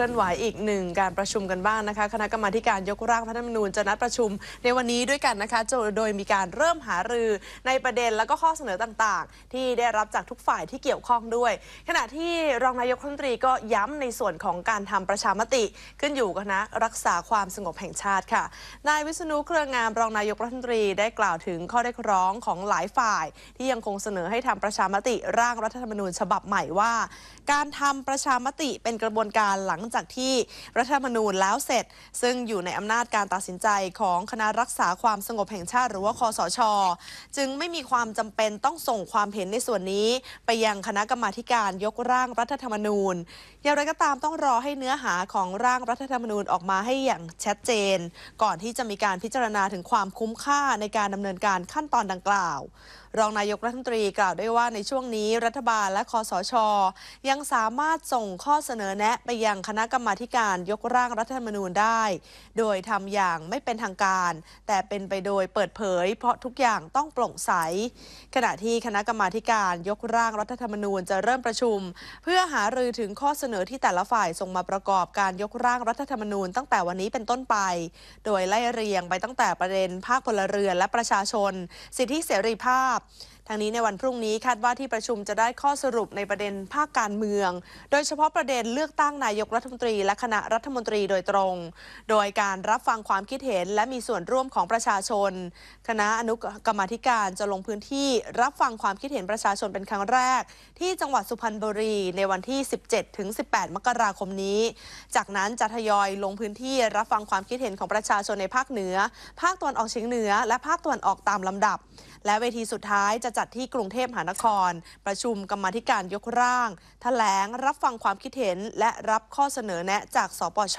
ลื่อนไหวอีกหนึ่งการประชุมกันบ้างนะคะ คณะกรรมาธิการยกร่างรัฐธรรมนูญจะนัดประชุมในวันนี้ด้วยกันนะคะ โดยมีการเริ่มหารือในประเด็นและก็ข้อเสนอต่างๆ ที่ได้รับจากทุกฝ่ายที่เกี่ยวข้องด้วย ขณะที่รองนายกรัฐมนตรีก็ย้ำในส่วนของการทำประชามติ ขึ้นอยู่กับคณะรักษาความสงบแห่งชาติค่ะ นายวิษณุเครืองามรองนายกรัฐมนตรีได้กล่าวถึงข้อเรียกร้องของหลายฝ่าย ที่ยังคงเสนอให้ทำประชามติร่างรัฐธรรมนูญฉบับใหม่ว่า การทำประชามติเป็นกระบวนการหลังจากที่รัฐธรรมนูญแล้วเสร็จ ซึ่งอยู่ในอำนาจการตัดสินใจของคณะรักษาความสงบแห่งชาติหรือว่าคอสช จึงไม่มีความจำเป็นต้องส่งความเห็นในส่วนนี้ ไปยังคณะกรรมาการยกร่างรัฐธรรมนูญ อย่างไรก็ตามต้องรอให้เนื้อหาของร่างรัฐธรรมนูญออกมาให้อย่างชัดเจน ก่อนที่จะมีการพิจารณาถึงความคุ้มค่าในการดำเนินการขั้นตอนดังกล่าว รองนายกรัฐมนตรีกล่าวด้วยว่าในช่วงนี้รัฐบาลและคอสช ยังสามารถส่งข้อเสนอแนะไปยังคณะกรรมาธิการยกร่างรัฐธรรมนูญได้ โดยทำอย่างไม่เป็นทางการ แต่เป็นไปโดยเปิดเผย เพราะทุกอย่างต้องโปร่งใส ขณะที่คณะกรรมาธิการยกร่างรัฐธรรมนูญจะเริ่มประชุม เพื่อหารือถึงข้อเสนอที่แต่ละฝ่ายส่งมาประกอบการยกร่างรัฐธรรมนูญ ตั้งแต่วันนี้เป็นต้นไป โดยไล่เรียงไปตั้งแต่ประเด็นภาคพลเรือนและประชาชน สิทธิเสรีภาพทางนี้ในวันพรุ่งนี้คาดว่าที่ประชุมจะได้ข้อสรุปในประเด็นภาคการเมือง โดยเฉพาะประเด็นเลือกตั้งนายกรัฐมนตรีและคณะรัฐมนตรีโดยตรง โดยการรับฟังความคิดเห็นและมีส่วนร่วมของประชาชน คณะอนุกรรมธิการจะลงพื้นที่รับฟังความคิดเห็นประชาชนเป็นครั้งแรก ที่จังหวัดสุพรรณบุรี ในวันที่ 17ถึง18 มกราคมนี้ จากนั้นจะทยอยลงพื้นที่รับฟังความคิดเห็นของประชาชนในภาคเหนือ ภาคตะวันออกเฉียงเหนือ และภาคตะวันออกตามลำดับ และเวทีสุดท้ายจะจัดที่กรุงเทพมหานคร ประชุมกรรมธิการยกร่างแถลงรับฟังความคิดเห็นและรับข้อเสนอแนะจากสปช